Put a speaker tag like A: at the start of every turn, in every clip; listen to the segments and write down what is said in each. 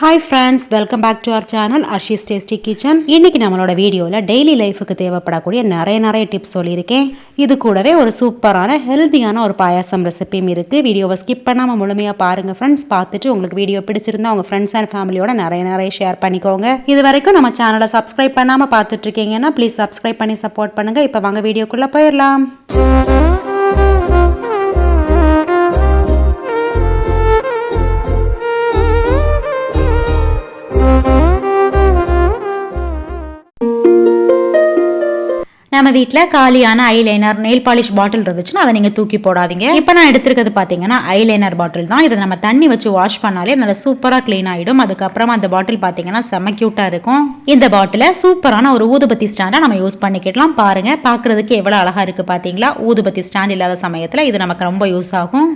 A: Hi friends welcome back to our channel Arshi's tasty kitchen இன்னைக்கு நம்மளோட வீடியோவில் daily லைஃபுக்கு தேவைப்படக்கூடிய நிறைய நிறைய டிப்ஸ் சொல்லியிருக்கேன். இது கூடவே ஒரு சூப்பரான ஹெல்த்தியான ஒரு பாயாசம் ரெசிபியும் இருக்குது வீடியோவை ஸ்கிப் பண்ணாமல் முழுமையாக பாருங்கள் ஃப்ரெண்ட்ஸ் பார்த்துட்டு உங்களுக்கு வீடியோ பிடிச்சிருந்தா உங்கள் ஃப்ரெண்ட்ஸ் அண்ட் ஃபேமிலியோட நிறைய நிறைய ஷேர் பண்ணிக்கோங்க. இது வரைக்கும் நம்ம சேனலை சப்ஸ்கிரைப் பண்ணாமல் பார்த்துட்டு இருக்கீங்கன்னா ப்ளீஸ் சப்ஸ்கிரைப் பண்ணி சப்போர்ட் பண்ணுங்கள் இப்போ வாங்க வீடியோக்குள்ளே போயிடலாம். நம்ம வீட்டில் காலியான ஐலைனர் நெயில் பாலிஷ் பாட்டில் இருந்துச்சுன்னா அதை நீங்கள் தூக்கி போடாதீங்க. இப்போ நான் எடுத்திருக்கிறது பார்த்தீங்கன்னா ஐலைனர் பாட்டில் தான். இதை நம்ம தண்ணி வச்சு வாஷ் பண்ணாலே நல்லா சூப்பராக க்ளீன் ஆகிடும் அதுக்கப்புறமா அந்த பாட்டில் பார்த்தீங்கன்னா செம க்யூட்டாக இருக்கும். இந்த பாட்டிலை சூப்பரான ஒரு ஊதுபத்தி ஸ்டாண்டை நம்ம யூஸ் பண்ணிக்கிடலாம். பாருங்க பார்க்குறதுக்கு எவ்வளோ அழகாக இருக்குது பார்த்தீங்களா ஊதுபத்தி ஸ்டாண்ட் இல்லாத சமயத்தில் இது நமக்கு ரொம்ப யூஸ் ஆகும்.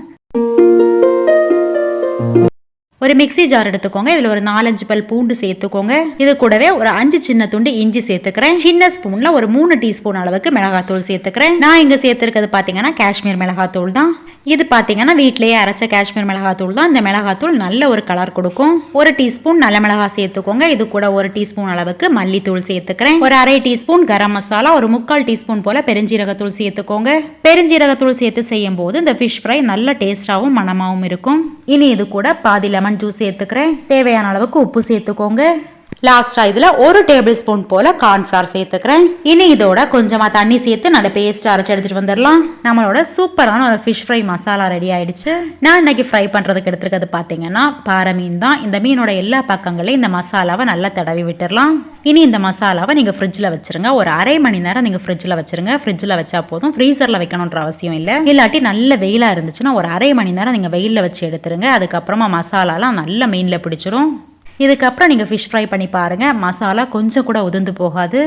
A: ஒரு மிக்ஸி ஜார் எடுத்துக்கோங்க. இதுல ஒரு நாலஞ்சு பல் பூண்டு சேர்த்துக்கோங்க. இது கூடவே ஒரு அஞ்சு சின்ன துண்டு இஞ்சி சேர்த்துக்கிறேன். சின்ன ஸ்பூன்ல ஒரு மூணு டீஸ்பூன் அளவுக்கு மிளகாத்தூள் சேர்த்துக்கிறேன். நான் இங்க சேர்த்துருக்கிறது பாத்தீங்கன்னா காஷ்மீர் மிளகாத்தூள் தான். இது பாத்தீங்கன்னா வீட்லயே அரைச்ச காஷ்மீர் மிளகாத்தூள் தான். இந்த மிளகாத்தூள் நல்ல ஒரு கலர் கொடுக்கும். ஒரு டீஸ்பூன் நல்ல மிளகா சேர்த்துக்கோங்க. இது கூட ஒரு டீஸ்பூன் அளவுக்கு மல்லித்தூள் சேர்த்துக்கிறேன். ஒரு அரை டீஸ்பூன் கரம் மசாலா ஒரு முக்கால் டீஸ்பூன் போல பெருஞ்சீரகத்தூள் சேர்த்துக்கோங்க. பெருஞ்சீரகத்தூள் சேர்த்து செய்யும் போது இந்த ஃபிஷ் ஃப்ரை நல்ல டேஸ்டாவும் மணமாவும் இருக்கும். இனி இது கூட பாதி லெமன் ஜூஸ் சேர்த்துக்கிறேன் தேவையான அளவுக்கு உப்பு சேர்த்துக்கோங்க. லாஸ்டா இதுல ஒரு டேபிள் ஸ்பூன் போல கார்ன்ஃபிளவர் சேர்த்துக்கிறேன். இனி இதோட கொஞ்சமா தண்ணி சேர்த்து நல்ல பேஸ்ட் அரைச்சு எடுத்துட்டு வந்துடலாம். நம்மளோட சூப்பரான ஒரு ஃபிஷ் ஃப்ரை மசாலா ரெடி ஆயிடுச்சு. நான் இன்னைக்கு ஃப்ரை பண்றதுக்கு எடுத்துருக்கிறது பாத்தீங்கன்னா பாறை மீன் தான். இந்த மீனோட எல்லா பக்கங்களையும் இந்த மசாலாவை நல்லா தடவி விட்டுடலாம். இனி இந்த மசாலாவை நீங்க ஃப்ரிட்ஜில் வச்சிருங்க. ஒரு அரை மணி நேரம் நீங்க ஃப்ரிட்ஜில் வச்சிருங்க. ஃப்ரிட்ஜில் வச்சா போதும். ஃப்ரீசர்ல வைக்கணுன்ற அவசியம் இல்லை. இல்லாட்டி நல்ல வெயிலா இருந்துச்சுன்னா ஒரு அரை மணி நேரம் நீங்க வெயில்ல வச்சு எடுத்துருங்க. அதுக்கப்புறமா மசாலாலாம் நல்ல மீன்ல பிடிச்சிரும். இதுக்கப்புறம் நீங்கள் ஃபிஷ் ஃப்ரை பண்ணி பாருங்கள் மசாலா கொஞ்சம் கூட உதிர்ந்து போகாது.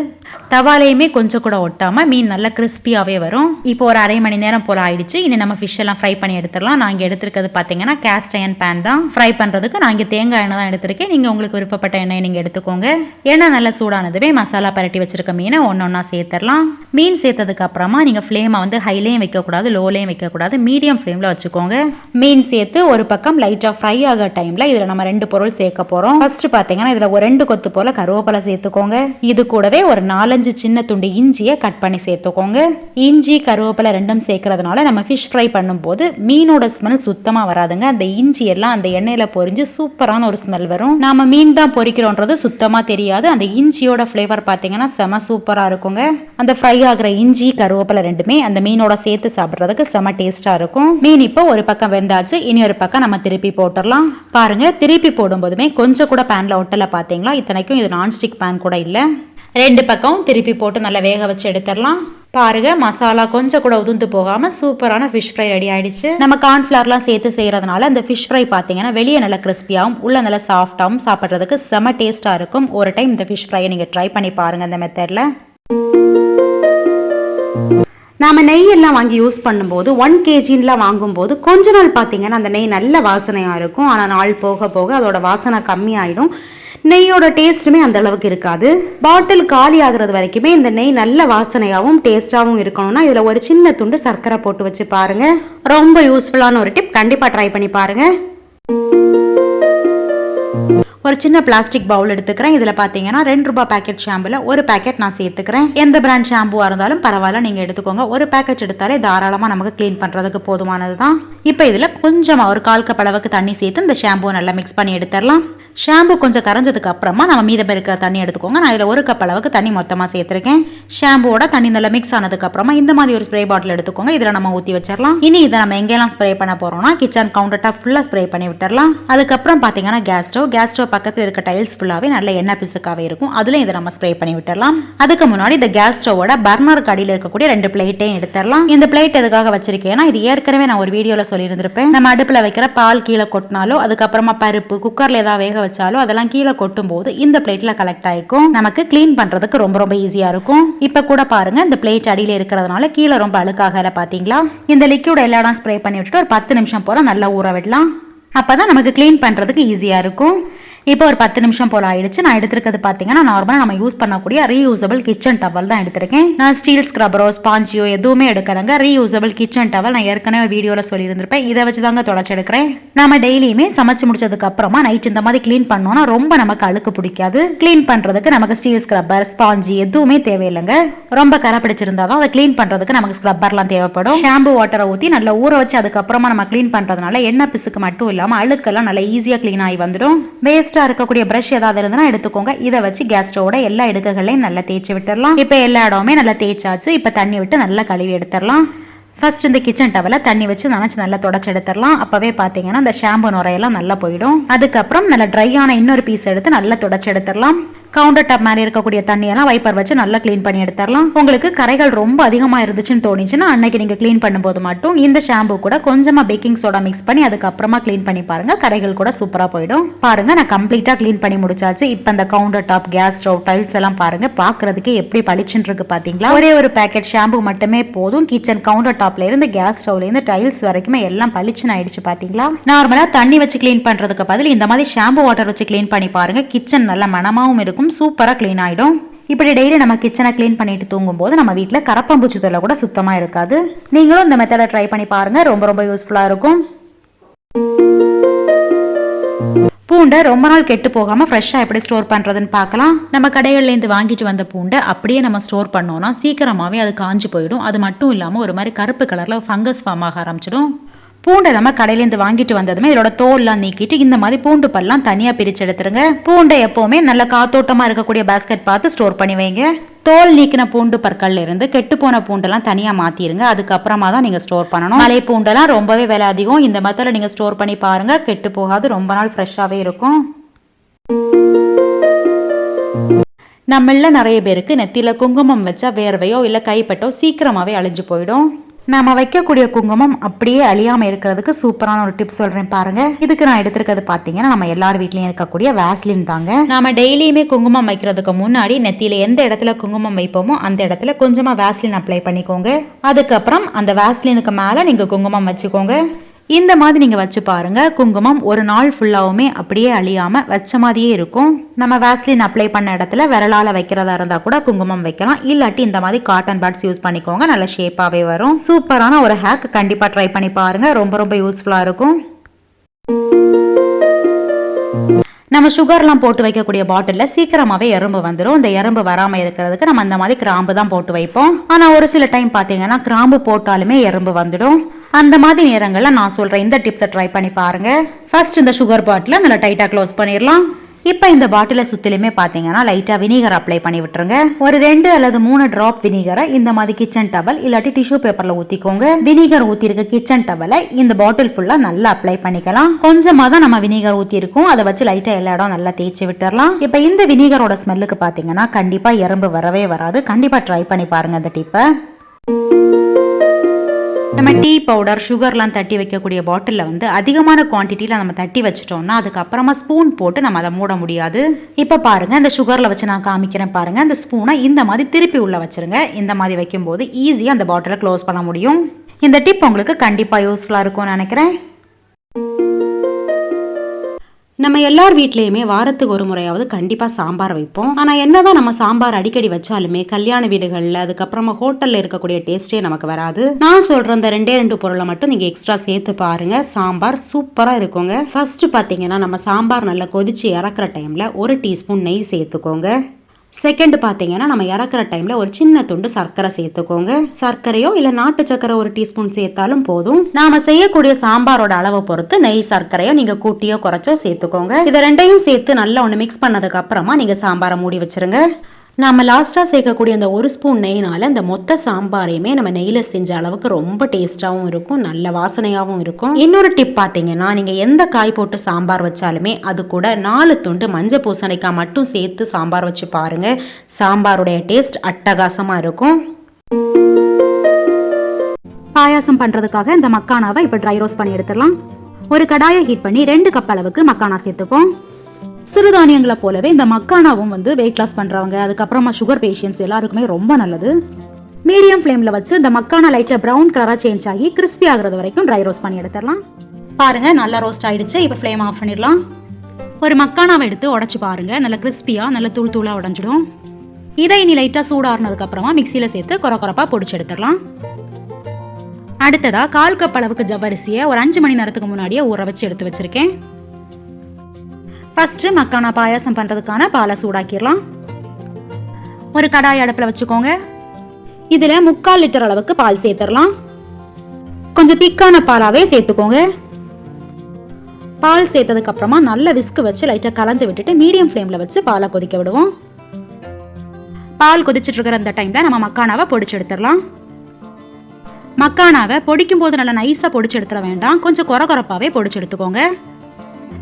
A: தவாலையுமே கொஞ்சம் கூட ஒட்டாமல் மீன் நல்லா கிறிஸ்பியாகவே வரும். இப்போ ஒரு அரை மணி நேரம் போல் ஆயிடுச்சு. இனி நம்ம ஃபிஷ் எல்லாம் ஃப்ரை பண்ணி எடுத்துடலாம். நான் இங்கே எடுத்துருக்கிறது பார்த்தீங்கன்னா கேஸ்ட் அயன் பேன் தான். ஃப்ரை பண்ணுறதுக்கு நான் இங்கே தேங்காய் எண்ணெய் தான் எடுத்திருக்கேன். நீங்கள் உங்களுக்கு விருப்பப்பட்ட எண்ணெய் நீங்கள் எடுத்துக்கோங்க. எண்ணெய் நல்லா சூடானதுவே மசாலா பரட்டி வச்சிருக்க மீனை ஒன்று ஒன்றா சேர்த்துடலாம். மீன் சேர்த்ததுக்கு அப்புறமா நீங்கள் ஃப்ளேமை வந்து ஹைலேயும் வைக்கக்கூடாது லோலேயும் வைக்கக்கூடாது. மீடியம் ஃப்ளேமில் வச்சுக்கோங்க. மீன் சேர்த்து ஒரு பக்கம் லைட்டாக ஃப்ரை ஆகிற டைமில் இதில் நம்ம ரெண்டு பொருள் சேர்க்க போகிறோம் ஃபர்ஸ்ட் பார்த்தீங்கன்னா இதில் ஒரு ரெண்டு கொத்து போல் கருவேப்பிலை சேர்த்துக்கோங்க. இது கூடவே ஒரு நாலஞ்சு சின்ன துண்டு இஞ்சியை கட் பண்ணி சேர்த்துக்கோங்க. இஞ்சி கருவேப்பிலை ரெண்டும் சேர்க்கறதுனால நம்ம ஃபிஷ் ஃப்ரை பண்ணும்போது மீனோட ஸ்மெல் சுத்தமாக வராதுங்க. அந்த இஞ்சி எல்லாம் அந்த எண்ணெயில் பொரிஞ்சு சூப்பரான ஒரு ஸ்மெல் வரும். நாம மீன் தான் பொரிக்கிறோன்றது சுத்தமாக தெரியாது. அந்த இஞ்சியோட ஃப்ளேவர் பார்த்தீங்கன்னா செம சூப்பராக இருக்குங்க. அந்த ஃப்ரை ஆகிற இஞ்சி கருவேப்பிலை ரெண்டுமே அந்த மீனோட சேர்த்து சாப்பிட்றதுக்கு செம டேஸ்ட்டாக இருக்கும். மீன் இப்போ ஒரு பக்கம் வெந்தாச்சு இனி ஒரு பக்கம் நம்ம திருப்பி போட்டுடலாம். பாருங்க திருப்பி போடும்போதுமே கொஞ்சம் கூட பேனில் ஒட்டலை பார்த்தீங்களா இத்தனைக்கும் இது நான்ஸ்டிக் பேன் கூட இல்லை. ரெண்டு பக்கம் திருப்பி போட்டு நல்லா வேக வச்சு எடுத்துடலாம். பாருங்க மசாலா கொஞ்சம் கூட உதுந்து போகாம சூப்பரான ஃபிஷ் ஃப்ரை ரெடி ஆயிடுச்சு. நம்ம கார்ன்ஃபிளவர்லாம் சேர்த்து செய்யறதுனால அந்த ஃபிஷ் ஃப்ரை பார்த்தீங்கன்னா வெளியே நல்லா கிறிஸ்பியாகவும் உள்ள நல்லா சாஃப்டாகவும் சாப்பிட்றதுக்கு செம டேஸ்ட்டாக இருக்கும். ஒரு டைம் இந்த ஃபிஷ் ஃப்ரையை நீங்கள் ட்ரை பண்ணி பாருங்க இந்த மெத்தடில் நாம் நெய்யெல்லாம் வாங்கி யூஸ் பண்ணும்போது ஒன் கேஜின்லாம் வாங்கும்போது கொஞ்ச நாள் பார்த்தீங்கன்னா அந்த நெய் நல்ல வாசனையாக இருக்கும். ஆனால் நாள் போக போக அதோட வாசனை கம்மியாயிடும். நெய்யோட டேஸ்ட்டுமே அந்த அளவுக்கு இருக்காது. பாட்டில் காலி ஆகிறது வரைக்குமே இந்த நெய் நல்ல வாசனையாகவும் டேஸ்டாகவும் இருக்கணும்னா இதில் ஒரு சின்ன துண்டு சர்க்கரை போட்டு வச்சு பாருங்கள் ரொம்ப யூஸ்ஃபுல்லான ஒரு டிப் கண்டிப்பாக ட்ரை பண்ணி பாருங்கள் ஒரு சின்ன பிளாஸ்டிக் பவுல் எடுத்துக்கிறேன். இதில் பார்த்தீங்கன்னா ரெண்டு ரூபாய் பேக்கெட் ஷாம்புல ஒரு பேக்கெட் நான் சேர்த்துக்கிறேன். எந்த பிராண்ட் ஷாம்புவாக இருந்தாலும் பரவாயில்ல நீங்கள் எடுத்துக்கோங்க. ஒரு பேக்கெட் எடுத்தாலே தாராளமாக நமக்கு க்ளீன் பண்ணுறதுக்கு போதுமானது தான் இப்போ இதில் கொஞ்சமாக ஒரு கால் கப் அளவுக்கு தண்ணி சேர்த்து இந்த ஷாம்பு நல்லா மிக்ஸ் பண்ணி எடுத்துடலாம். ஷாம்பு கொஞ்சம் கரைஞ்சதுக்கு அப்புறமா நம்ம மீதம் இருக்கிற தண்ணி எடுத்துக்கோங்க. நான் இதில் ஒரு கப் அளவுக்கு தண்ணி மொத்தமாக சேர்த்துருக்கேன். ஷாம்புவோட தண்ணி நல்லா மிக்ஸ் ஆனதுக்கு அப்புறமா இந்த மாதிரி ஒரு ஸ்ப்ரே பாட்டில் எடுத்துக்கோங்க. இதில் நம்ம ஊற்றி வச்சிடலாம். இனி இதை நம்ம எங்கெல்லாம் ஸ்ப்ரே பண்ண போகிறோம்னா கிச்சன் கவுண்டர் டாப் ஃபுல்லாக ஸ்ப்ரே பண்ணி விட்டுறலாம் அதுக்கப்புறம் பார்த்தீங்கன்னா கேஸ் ஸ்டவ் கேஸ் ஸ்டவ் பக்கத்தில் இருக்க டைல்ஸ் ஃபுல்லாகவே நல்ல எண்ணெய் பிசுக்காகவே இருக்கும். அதில் இதை நம்ம ஸ்ப்ரே பண்ணி விட்டுடலாம் அதுக்கு முன்னாடி இந்த கேஸ் ஸ்டவோட பர்னருக்கு அடியில் இருக்கக்கூடிய ரெண்டு பிளேட்டையும் எடுத்துடலாம். இந்த பிளேட் எதுக்காக வச்சிருக்கேன்னா இது ஏற்கனவே நான் ஒரு வீடியோவில் சொல்லியிருந்திருப்பேன். நம்ம அடுப்பில் வைக்கிற பால் கீழே கொட்டினாலோ அதுக்கப்புறமா பருப்பு குக்கரில் ஏதாவது வேக வச்சாலோ அதெல்லாம் கீழே கொட்டும் போது இந்த பிளேட்ல கலெக்ட் ஆகிக்கும் நமக்கு க்ளீன் பண்ணுறதுக்கு ரொம்ப ரொம்ப ஈஸியாக இருக்கும். இப்போ கூட பாருங்க இந்த பிளேட் அடியில் இருக்கிறதுனால கீழே ரொம்ப அழுக்காகல பார்த்தீங்களா இந்த லிக்யூட் எல்லா இடம் ஸ்ப்ரே பண்ணி விட்டுட்டு ஒரு பத்து நிமிஷம் போல நல்லா ஊற விடலாம். அப்போ தான் நமக்கு க்ளீன் பண்ணுறதுக்கு ஈஸியாக இருக்கும். இப்போ ஒரு பத்து நிமிஷம் போல ஆயிடுச்சு. நான் எடுத்திருக்கிறது பார்த்தீங்கன்னா நார்மலாக நம்ம யூஸ் பண்ணக்கூடிய ரீயூசபிள் கிச்சன் டவல் தான் எடுத்திருக்கேன். நான் ஸ்டீல் ஸ்க்ரப்பரோ ஸ்பாஞ்சியோ எதுவுமே எடுக்கிறேங்க ரீயூசபிள் கிச்சன் டவல் நான் ஏற்கனவே வீடியோவில் சொல்லியிருந்திருப்பேன். இதை வச்சு தாங்க தொடச்சி எடுக்கிறேன் நம்ம டெய்லியுமே சமைச்சு முடிச்சதுக்கு அப்புறமா நைட் இந்த மாதிரி க்ளீன் பண்ணோம்னா ரொம்ப நமக்கு அழுக்கு பிடிக்காது. க்ளீன் பண்ணுறதுக்கு நமக்கு ஸ்டீல் ஸ்க்ரப்பர் ஸ்பாஞ்சி எதுவுமே தேவையில்லைங்க. ரொம்ப கரை பிடிச்சிருந்தா தான் அதை க்ளீன் பண்ணுறதுக்கு நமக்கு ஸ்க்ரப்பர்லாம் தேவைப்படும். ஷாம்பு வாட்டரை ஊற்றி நல்லா ஊற வச்சு அதுக்கப்புறமா நம்ம க்ளீன் பண்ணுறதுனால எண்ணெய் பிசுக்கு மட்டும் இல்லாமல் அழுக்கெல்லாம் நல்லா ஈஸியாக க்ளீன் ஆகி வந்துடும். எக்ஸ்ட்ரா இருக்கக்கூடிய ப்ரஷ் ஏதாவது இருந்ததுன்னா எடுத்துக்கோங்க. இதை வச்சு கேஸ் ஸ்டவோட எல்லா இடுக்குகளையும் நல்லா தேய்ச்சி விட்டுடலாம் இப்போ எல்லா இடமுமே நல்லா தேய்ச்சாச்சு. இப்போ தண்ணி விட்டு நல்லா கழுவி எடுத்துடலாம் ஃபர்ஸ்ட் இந்த கிச்சன் டவலை தண்ணி வச்சு நினச்சி நல்லா தொடச்சி எடுத்துடலாம் அப்போவே பார்த்தீங்கன்னா அந்த ஷாம்பு நுரையெல்லாம் நல்லா போயிடும். அதுக்கப்புறம் நல்லா ட்ரையான இன்னொரு பீஸ் எடுத்து நல்லா தொடச்சி எடுத்துடலாம் கவுண்டர் டாப் மேலே இருக்கக்கூடிய தண்ணியெல்லாம் வைப்பர் வச்சு நல்லா க்ளீன் பண்ணி எடுத்துடலாம். உங்களுக்கு கரைகள் ரொம்ப அதிகமாக இருந்துச்சுன்னு தோணுச்சுன்னா அன்னைக்கு நீங்கள் க்ளீன் பண்ணும்போது மட்டும் இந்த ஷாம்பு கூட கொஞ்சமாக பேக்கிங் சோடா மிக்ஸ் பண்ணி அதுக்கப்புறமா க்ளீன் பண்ணி பாருங்கள் கரைகள் கூட சூப்பராக போயிடும். பாருங்கள் நான் கம்ப்ளீட்டாக க்ளீன் பண்ணி முடிச்சாச்சு. இப்போ அந்த counter top gas stove tiles எல்லாம் பாருங்கள் பார்க்குறதுக்கு எப்படி பளிச்சுன்னு இருக்கு பார்த்தீங்களா ஒரே ஒரு பேக்கெட் ஷாம்பு மட்டுமே போதும். கிச்சன் கவுண்டர் டாப்ல இருந்து கேஸ் ஸ்டவ்ல இருந்து டைல்ஸ் வரைக்குமே எல்லாம் பளிச்சுன்னு ஆயிடுச்சு பார்த்தீங்களா நார்மலாக தண்ணி வச்சு க்ளீன் பண்ணுறதுக்கு பதில் இந்த மாதிரி ஷாம்பு வாட்டர் வச்சு க்ளீன் பண்ணி பாருங்க. கிச்சன் நல்ல மனமாவும் இருக்கும். சூப்பராக க்ளீன் ஆகிடும் இப்படி டெய்லி நம்ம கிச்சனை க்ளீன் பண்ணிட்டு தூங்கும்போது நம்ம வீட்டில் கரப்பம்பூச்சி தொல்லை கூட சுத்தமாக இருக்காது. நீங்களும் இந்த மெத்தடை ட்ரை பண்ணி பாருங்க ரொம்ப ரொம்ப யூஸ்ஃபுல்லாக இருக்கும். பூண்டை ரொம்ப நாள் கெட்டு போகாமல் ஃப்ரெஷ்ஷாக எப்படி ஸ்டோர் பண்ணுறதுன்னு பார்க்கலாம். நம்ம கடைகள்லேருந்து வாங்கிட்டு வந்த பூண்டை அப்படியே நம்ம ஸ்டோர் பண்ணோம்னா சீக்கிரமாகவே அது காஞ்சு போயிடும். அது மட்டும் இல்லாமல் ஒரு மாதிரி கருப்பு கலரில் ஃபங்கஸ் ஃபார்ம் ஆக ஆரம்பிச்சிடும். பூண்டை நம்ம கடையிலேருந்து வாங்கிட்டு வந்ததுமே இதோட தோல்லாம் நீக்கிட்டு இந்த மாதிரி பூண்டு பல்லாம் தனியாக பிரித்து எடுத்துருங்க. பூண்டை எப்போவுமே நல்ல காத்தோட்டமாக இருக்கக்கூடிய பேஸ்கெட் பார்த்து ஸ்டோர் பண்ணி வைங்க. தோல் நீக்கின பூண்டு பற்கள்ல இருந்து கெட்டு போன பூண்டெல்லாம் தனியாக மாற்றிடுங்க அதுக்கப்புறமா தான் நீங்கள் ஸ்டோர் பண்ணணும். மலை பூண்டெல்லாம் ரொம்பவே விலை அதிகம். இந்த மெத்தடில் நீங்கள் ஸ்டோர் பண்ணி பாருங்கள் கெட்டு போகாது. ரொம்ப நாள் ஃப்ரெஷ்ஷாகவே இருக்கும். நம்மள நிறைய பேருக்கு நெத்தியில குங்குமம் வச்சா வேர்வையோ இல்லை கைப்பட்டோ சீக்கிரமாகவே அழிஞ்சு போயிடும். நம்ம வைக்கக்கூடிய குங்குமம் அப்படியே அழியாம இருக்கிறதுக்கு சூப்பரான ஒரு டிப்ஸ் சொல்றேன் பாருங்க. இதுக்கு நான் எடுத்திருக்கிறது பாத்தீங்கன்னா நம்ம எல்லார் வீட்லயும் இருக்கக்கூடிய வேஸ்லின் தாங்க. நம்ம டெய்லியுமே குங்குமம் வைக்கிறதுக்கு முன்னாடி நெத்தியில எந்த இடத்துல குங்குமம் வைப்போமோ அந்த இடத்துல கொஞ்சமா வேஸ்லின் அப்ளை பண்ணிக்கோங்க. அதுக்கப்புறம் அந்த வேஸ்லினுக்கு மேல நீங்க குங்குமம் வச்சுக்கோங்க. இந்த மாதிரி நீங்கள் வச்சு பாருங்கள் குங்குமம் ஒரு நாள் ஃபுல்லாகவுமே அப்படியே அழியாமல் வச்ச மாதிரியே இருக்கும். நம்ம வேஸ்லின் அப்ளை பண்ண இடத்துல விரலால் வைக்கிறதா இருந்தால் கூட குங்குமம் வைக்கலாம். இல்லாட்டி இந்த மாதிரி காட்டன் பேட்ஸ் யூஸ் பண்ணிக்கோங்க. நல்ல ஷேப்பாகவே வரும். சூப்பரான ஒரு ஹேக் கண்டிப்பாக ட்ரை பண்ணி பாருங்கள் ரொம்ப ரொம்ப யூஸ்ஃபுல்லாக இருக்கும். நம்ம சுகர்லாம் போட்டு வைக்கக்கூடிய பாட்டிலில் சீக்கிரமாகவே எறும்பு வந்துடும் இந்த எறும்பு வராமல் இருக்கிறதுக்கு நம்ம அந்த மாதிரி கிராம்பு தான் போட்டு வைப்போம். ஆனால் ஒரு சில டைம் பார்த்தீங்கன்னா கிராம்பு போட்டாலுமே எறும்பு வந்துடும். அந்த மாதிரி நேரங்களில் நான் சொல்கிறேன் இந்த டிப்ஸை ட்ரை பண்ணி பாருங்கள் ஃபர்ஸ்ட் இந்த சுகர் பாட்டிலை நல்லா டைட்டாக க்ளோஸ் பண்ணிடலாம் இப்போ இந்த பாட்டிலை சுற்றிலுமே பார்த்தீங்கன்னா லைட்டாக வினிகர் அப்ளை பண்ணி விட்டுருங்க. ஒரு ரெண்டு அல்லது மூணு ட்ராப் வினிகரை இந்த மாதிரி கிச்சன் டவல் இல்லாட்டி டிஷ்யூ பேப்பரில் ஊற்றிக்கோங்க வினிகர் ஊற்றிருக்க கிச்சன் டவலை இந்த பாட்டில் ஃபுல்லாக நல்லா அப்ளை பண்ணிக்கலாம். கொஞ்சமாக தான் நம்ம வினிகர் ஊற்றிருக்கோம் அதை வச்சு லைட்டாக எல்லா இடம் நல்லா தேய்ச்சி விட்டுறலாம் இப்போ இந்த வினிகரோட ஸ்மெல்லுக்கு பார்த்தீங்கன்னா கண்டிப்பாக எறும்பு வரவே வராது. கண்டிப்பாக ட்ரை பண்ணி பாருங்கள் இந்த டிப்பை நம்ம டீ பவுடர் சுகர்லாம் தட்டி வைக்கக்கூடிய பாட்டிலில் வந்து அதிகமான குவான்டிட்டியில் நம்ம தட்டி வச்சிட்டோம்னா அதுக்கப்புறமா ஸ்பூன் போட்டு நம்ம அதை மூட முடியாது. இப்போ பாருங்கள் இந்த சுகரில் வச்சு நான் காமிக்கிறேன் பாருங்கள் அந்த ஸ்பூனை இந்த மாதிரி திருப்பி உள்ளே வச்சிருங்க. இந்த மாதிரி வைக்கும்போது ஈஸியாக அந்த பாட்டிலை க்ளோஸ் பண்ண முடியும். இந்த டிப் உங்களுக்கு கண்டிப்பாக யூஸ்ஃபுல்லாக இருக்கும்னு நினைக்கிறேன். நம்ம எல்லார் வீட்லேயுமே வாரத்துக்கு ஒரு முறையாவது கண்டிப்பாக சாம்பார் வைப்போம். ஆனால் என்னதான் நம்ம சாம்பார் அடிக்கடி வச்சாலுமே கல்யாண வீடுகளில் அதுக்கப்புறமா ஹோட்டலில் இருக்கக்கூடிய டேஸ்ட்டே நமக்கு வராது. நான் சொல்கிற அந்த ரெண்டே ரெண்டு பொருளை மட்டும் நீங்கள் எக்ஸ்ட்ரா சேர்த்து பாருங்க. சாம்பார் சூப்பராக இருக்குங்க. ஃபர்ஸ்ட் பார்த்தீங்கன்னா நம்ம சாம்பார் நல்லா கொதிச்சு இறக்குற டைமில் ஒரு டீஸ்பூன் நெய் சேர்த்துக்கோங்க. செகண்ட் பார்த்தீங்கன்னா நம்ம இறக்குற டைமில் ஒரு சின்ன துண்டு சர்க்கரை சேர்த்துக்கோங்க. சர்க்கரையோ இல்லை நாட்டு சர்க்கரை ஒரு டீஸ்பூன் சேர்த்தாலும் போதும். நாம செய்யக்கூடிய சாம்பாரோட அளவை பொறுத்து நெய் சர்க்கரையோ நீங்கள் கூட்டியோ குறைச்சோ சேர்த்துக்கோங்க. இதை ரெண்டையும் சேர்த்து நல்லா ஒன்று மிக்ஸ் பண்ணதுக்கு அப்புறமா நீங்கள் சாம்பாரை மூடி வச்சிருங்க. நாம் லாஸ்ட்டாக சேர்க்கக்கூடிய அந்த ஒரு ஸ்பூன் நெய்னால் அந்த மொத்த சாம்பாரையுமே நம்ம நெய்யில் செஞ்ச அளவுக்கு ரொம்ப டேஸ்ட்டாகவும் இருக்கும் நல்ல வாசனையாகவும் இருக்கும். இன்னொரு டிப் பார்த்தீங்கன்னா நீங்கள் எந்த காய் போட்டு சாம்பார் வச்சாலுமே அது கூட நாலு துண்டு மஞ்சள் பூசணிக்காய் மட்டும் சேர்த்து சாம்பார் வச்சு பாருங்க சாம்பாருடைய டேஸ்ட் அட்டகாசமாக இருக்கும். பாயாசம் பண்ணுறதுக்காக இந்த மக்கானாவை இப்போ ட்ரை ரோஸ்ட் பண்ணி எடுத்துடலாம். ஒரு கடாயை ஹீட் பண்ணி ரெண்டு கப் அளவுக்கு மக்கானா சேர்த்துப்போம். சிறுதானியங்களை போலவே இந்த மக்கானாவும் வந்து வெயிட் லாஸ் பண்ணுறவங்க அதுக்கப்புறமா சுகர் பேஷண்ட்ஸ் எல்லாருக்குமே ரொம்ப நல்லது. மீடியம் ஃப்ளேமில் வச்சு இந்த மக்கானா லைட்டாக ப்ரௌன் கலராக சேஞ்ச் ஆகி கிறிஸ்பி ஆகிறது வரைக்கும் ட்ரை ரோஸ்ட் பண்ணி எடுத்துடலாம். பாருங்க நல்லா ரோஸ்ட் ஆகிடுச்சு இப்போ ஃப்ளேம் ஆஃப் பண்ணிடலாம். ஒரு மக்கானாவை எடுத்து உடச்சி பாருங்க. நல்லா கிறிஸ்பியாக நல்ல தூள் தூளாக உடஞ்சிடும். இதை இனி லைட்டாக சூடாறுனதுக்கப்புறமா மிக்சியில் சேர்த்து குறை குறைப்பாக பொடிச்சு எடுத்துடலாம். அடுத்ததாக கால் கப் அளவுக்கு ஜவ்வரிசியை ஒரு அஞ்சு மணி நேரத்துக்கு முன்னாடியே ஊற வச்சு எடுத்து வச்சிருக்கேன். ஃபஸ்ட்டு மக்கானா பாயாசம் பண்ணுறதுக்கான பாலை சூடாக்கிடலாம். ஒரு கடாய் அடுப்பில் வச்சுக்கோங்க. இதில் முக்கால் லிட்டர் அளவுக்கு பால் சேர்த்துடலாம். கொஞ்சம் திக்கான பாலாகவே சேர்த்துக்கோங்க. பால் சேர்த்ததுக்கப்புறமா நல்ல விஸ்கு வச்சு லைட்டாக கலந்து விட்டுட்டு மீடியம் ஃப்ளேமில் வச்சு பாலை கொதிக்க விடுவோம். பால் கொதிச்சிட்டு இருக்கிற அந்த டைமில் நம்ம மக்கானாவை பொடிச்சு எடுத்துடலாம். மக்கானாவை பொடிக்கும் போது நல்லா நைஸாக பொடிச்சு எடுத்துட வேண்டாம். கொஞ்சம் குறை குறப்பாகவே பொடிச்சு எடுத்துக்கோங்க.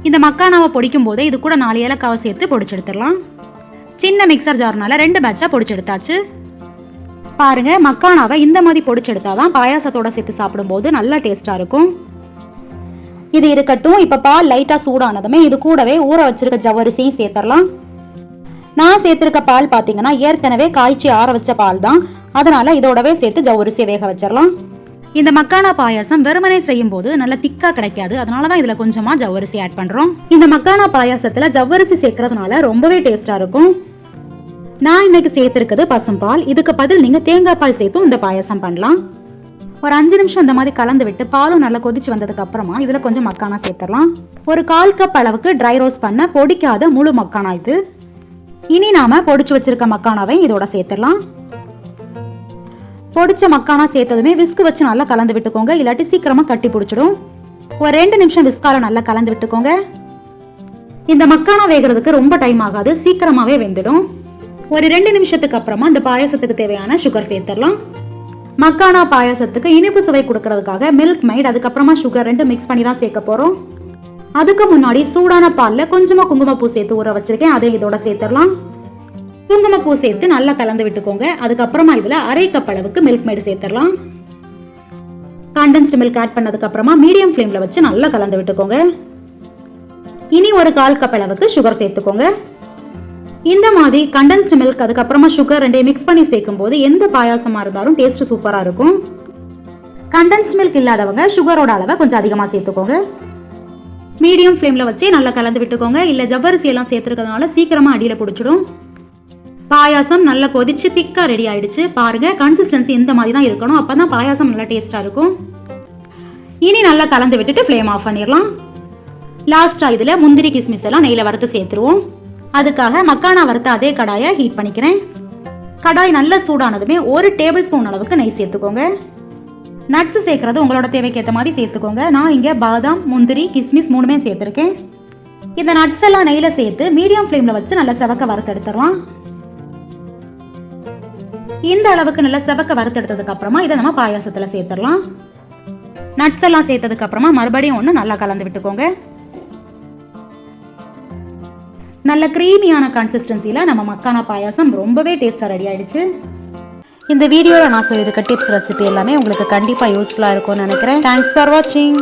A: இந்த மக்கானாவை பொடிக்கும் போதே இது கூட நாலு ஏலக்காவை சேர்த்து பொடிச்சு எடுத்துடலாம் சின்ன மிக்சர் ஜார்னால ரெண்டு பேட்சாக பொடிச்சு எடுத்தாச்சு பாருங்க மக்கானாவை இந்த மாதிரி பொடிச்சு எடுத்தாதான் பாயாசத்தோட சேர்த்து சாப்பிடும்போது நல்லா டேஸ்டா இருக்கும். இது இருக்கட்டும் இப்ப பால் லைட்டா சூடானதுமே இது கூடவே ஊற வச்சிருக்க ஜவ்வரிசியும் சேர்த்துடலாம் நான் சேர்த்திருக்க பால் பாத்தீங்கன்னா ஏற்கனவே காய்ச்சி ஆற வச்ச பால் தான். அதனால இதோடவே சேர்த்து ஜவரிசியை வேக வச்சிடலாம் இந்த மக்கானா பாயாசம் வெறுமனே செய்யும் போது நல்ல திக்கா கிடைக்காது. அதனால தான் இதுல கொஞ்சமா ஜவ்வரிசி ஆட் பண்றோம். இந்த மக்கானா பாயாசத்துல ஜவ்வரிசி சேர்க்கறதுனால ரொம்பவே டேஸ்டா இருக்கும். நான் இன்னைக்கு சேர்த்திருக்கிறது பசும்பால் இதுக்கு பதில் நீங்க தேங்காய் பால் சேர்த்தும் இந்த பாயாசம் பண்ணலாம். ஒரு அஞ்சு நிமிஷம் இந்த மாதிரி கலந்து விட்டு பாலும் நல்லா கொதிச்சு வந்ததுக்கு அப்புறமா இதுல கொஞ்சம் மக்கானா சேர்த்துடலாம். ஒரு கால் கப் அளவுக்கு ட்ரை ரோஸ்ட் பண்ண பொடிக்காத முழு மக்கானா இது. இனி நாம பொடிச்சு வச்சிருக்க மக்கானாவை இதோட சேர்த்துடலாம். பொடிச்ச மக்கானா சேர்த்ததுமே விஸ்க் வச்சு நல்லா கலந்து விட்டுக்கோங்க. இல்லாட்டி சீக்கிரமா கட்டி பிடிச்சிடும். ஒரு ரெண்டு நிமிஷம் விஸ்கால நல்லா கலந்து விட்டுக்கோங்க. இந்த மக்கானா வேகிறதுக்கு ரொம்ப டைம் ஆகாது. சீக்கிரமாவே வெந்துடும். ஒரு ரெண்டு நிமிஷத்துக்கு அப்புறமா இந்த பாயசத்துக்கு தேவையான சுகர் சேர்த்துடலாம் மக்கானா பாயாசத்துக்கு இனிப்பு சுவை கொடுக்கறதுக்காக மில்க் மைட் அதுக்கப்புறமா சுகர் ரெண்டு மிக்ஸ் பண்ணி தான் சேர்க்க போறோம். அதுக்கு முன்னாடி சூடான பாலில் கொஞ்சமாக குங்குமப்பூ சேர்த்து ஊற வச்சிருக்கேன். அதை இதோட சேர்த்துடலாம் குங்குமப்பூ சேர்த்து நல்லா கலந்து விட்டுக்கோங்க. அதுக்கப்புறமா இதில் அரை கப் அளவுக்கு மில்க் மேடு சேர்த்துடலாம். கண்டென்ஸ்டு மில்க் ஆட் பண்ணதுக்கப்புறமா மீடியம் ஃப்ளேமில் வச்சு நல்லா கலந்து விட்டுக்கோங்க. இனி ஒரு கால் கப் அளவுக்கு சுகர் சேர்த்துக்கோங்க. இந்த மாதிரி கண்டென்ஸ்டு மில்க் அதுக்கப்புறமா சுகர் ரெண்டையும் மிக்ஸ் பண்ணி சேர்க்கும் போது எந்த பாயாசமாக இருந்தாலும் டேஸ்ட் சூப்பராக இருக்கும். கண்டென்ஸ்டு மில்க் இல்லாதவங்க சுகரோட அளவை கொஞ்சம் அதிகமாக சேர்த்துக்கோங்க. மீடியம் ஃப்ளேமில் வச்சு நல்லா கலந்து விட்டுக்கோங்க. இல்லை ஜவ்வரிசி எல்லாம் சேர்த்துருக்கிறதுனால சீக்கிரமாக அடியில் பிடிச்சிடும். பாயாசம் நல்லா கொதிச்சு திக்காக ரெடி ஆயிடுச்சு. பாருங்க கன்சிஸ்டன்சி இந்த மாதிரி தான் இருக்கணும். அப்போ தான் பாயாசம் நல்லா டேஸ்ட்டாக இருக்கும். இனி நல்லா கலந்து விட்டுட்டு ஃப்ளேம் ஆஃப் பண்ணிடலாம். லாஸ்ட்டாக இதில் முந்திரி கிஸ்மிஸ் எல்லாம் நெய்யில் வறுத்து சேர்த்துருவோம். அதுக்காக மக்கானா வறுத்த அதே கடாயை ஹீட் பண்ணிக்கிறேன். கடாய் நல்லா சூடானதுமே ஒரு டேபிள் ஸ்பூன் அளவுக்கு நெய் சேர்த்துக்கோங்க. நட்ஸ் சேர்க்கறது உங்களோட தேவைக்கு ஏற்ற மாதிரி சேர்த்துக்கோங்க. நான் இங்கே பாதாம் முந்திரி கிஸ்மிஸ் மூணுமே சேர்த்துருக்கேன். இந்த நட்ஸ் எல்லாம் நெய்யில் சேர்த்து மீடியம் ஃப்ளேமில் வச்சு நல்லா செவக்க வறுத்தெடுத்துடலாம் இந்த அளவுக்கு நல்லா செவக்க வறுத்தெடுத்ததுக்கு அப்புறமா இதை நம்ம பாயாசத்தில் சேர்த்துடலாம். நட்ஸ் எல்லாம் சேர்த்ததுக்கு அப்புறமா மறுபடியும் ஒன்று நல்லா கலந்து விட்டுக்கோங்க. நல்ல க்ரீமியான கன்சிஸ்டன்சியில் நம்ம மக்கானா பாயாசம் ரொம்பவே டேஸ்ட்டாக ரெடி ஆயிடுச்சு. இந்த வீடியோவில் நான் சொல்லியிருக்க டிப்ஸ் ரெசிபி எல்லாமே உங்களுக்கு கண்டிப்பாக யூஸ்ஃபுல்லாக இருக்கும்னு நினைக்கிறேன். தேங்க்ஸ் ஃபார் வாட்சிங்